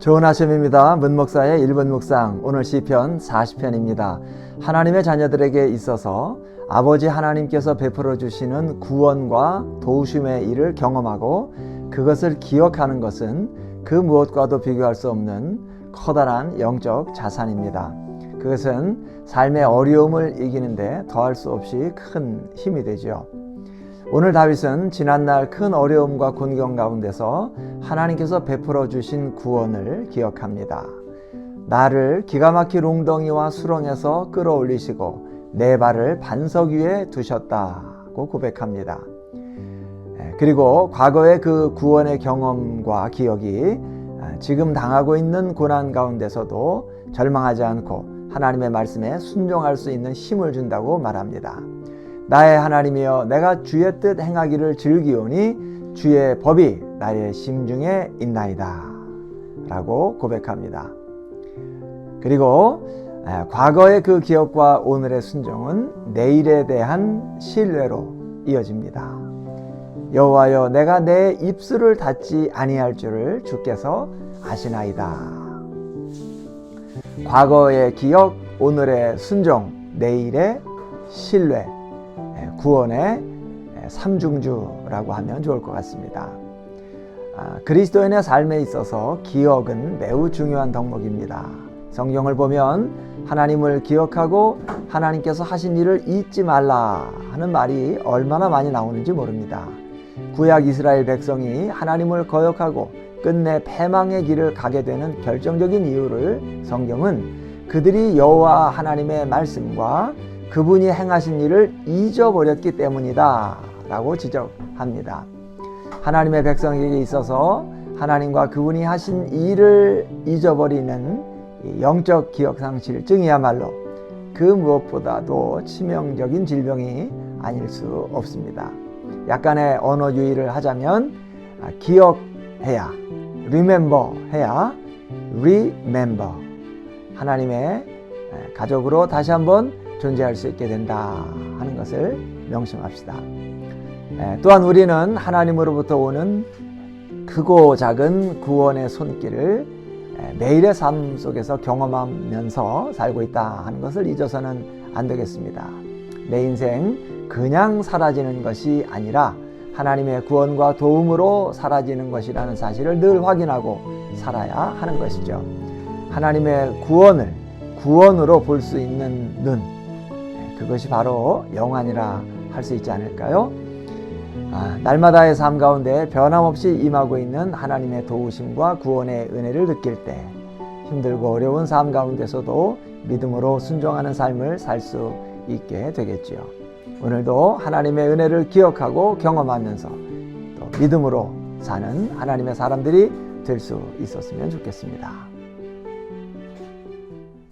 좋은 아침입니다. 문목사의 1분 묵상 오늘 시편 40편입니다. 하나님의 자녀들에게 있어서 아버지 하나님께서 베풀어 주시는 구원과 도우심의 일을 경험하고 그것을 기억하는 것은 그 무엇과도 비교할 수 없는 커다란 영적 자산입니다. 그것은 삶의 어려움을 이기는데 더할 수 없이 큰 힘이 되죠. 오늘 다윗은 지난날 큰 어려움과 곤경 가운데서 하나님께서 베풀어 주신 구원을 기억합니다. 나를 기가 막힌 웅덩이와 수렁에서 끌어올리시고 내 발을 반석 위에 두셨다고 고백합니다. 그리고 과거의 그 구원의 경험과 기억이 지금 당하고 있는 고난 가운데서도 절망하지 않고 하나님의 말씀에 순종할 수 있는 힘을 준다고 말합니다. 나의 하나님이여 내가 주의 뜻 행하기를 즐기오니 주의 법이 나의 심중에 있나이다 라고 고백합니다. 그리고 과거의 그 기억과 오늘의 순종은 내일에 대한 신뢰로 이어집니다. 여호와여 내가 내 입술을 닫지 아니할 줄을 주께서 아시나이다. 과거의 기억, 오늘의 순종, 내일의 신뢰, 구원의 삼중주라고 하면 좋을 것 같습니다. 아, 그리스도인의 삶에 있어서 기억은 매우 중요한 덕목입니다. 성경을 보면 하나님을 기억하고 하나님께서 하신 일을 잊지 말라 하는 말이 얼마나 많이 나오는지 모릅니다. 구약 이스라엘 백성이 하나님을 거역하고 끝내 패망의 길을 가게 되는 결정적인 이유를 성경은 그들이 여호와 하나님의 말씀과 그분이 행하신 일을 잊어버렸기 때문이다 라고 지적합니다. 하나님의 백성에게 있어서 하나님과 그분이 하신 일을 잊어버리는 영적 기억 상실증이야말로 그 무엇보다도 치명적인 질병이 아닐 수 없습니다. 약간의 언어 유의를 하자면 기억해야 remember 해야 remember 하나님의 가족으로 다시 한번 존재할 수 있게 된다 하는 것을 명심합시다. 또한 우리는 하나님으로부터 오는 크고 작은 구원의 손길을 매일의 삶 속에서 경험하면서 살고 있다 하는 것을 잊어서는 안 되겠습니다. 내 인생 그냥 사라지는 것이 아니라 하나님의 구원과 도움으로 사라지는 것이라는 사실을 늘 확인하고 살아야 하는 것이죠. 하나님의 구원을 구원으로 볼 수 있는 눈, 그것이 바로 영안이라 할 수 있지 않을까요? 아, 날마다의 삶 가운데 변함없이 임하고 있는 하나님의 도우심과 구원의 은혜를 느낄 때 힘들고 어려운 삶 가운데서도 믿음으로 순종하는 삶을 살 수 있게 되겠지요. 오늘도 하나님의 은혜를 기억하고 경험하면서 또 믿음으로 사는 하나님의 사람들이 될 수 있었으면 좋겠습니다.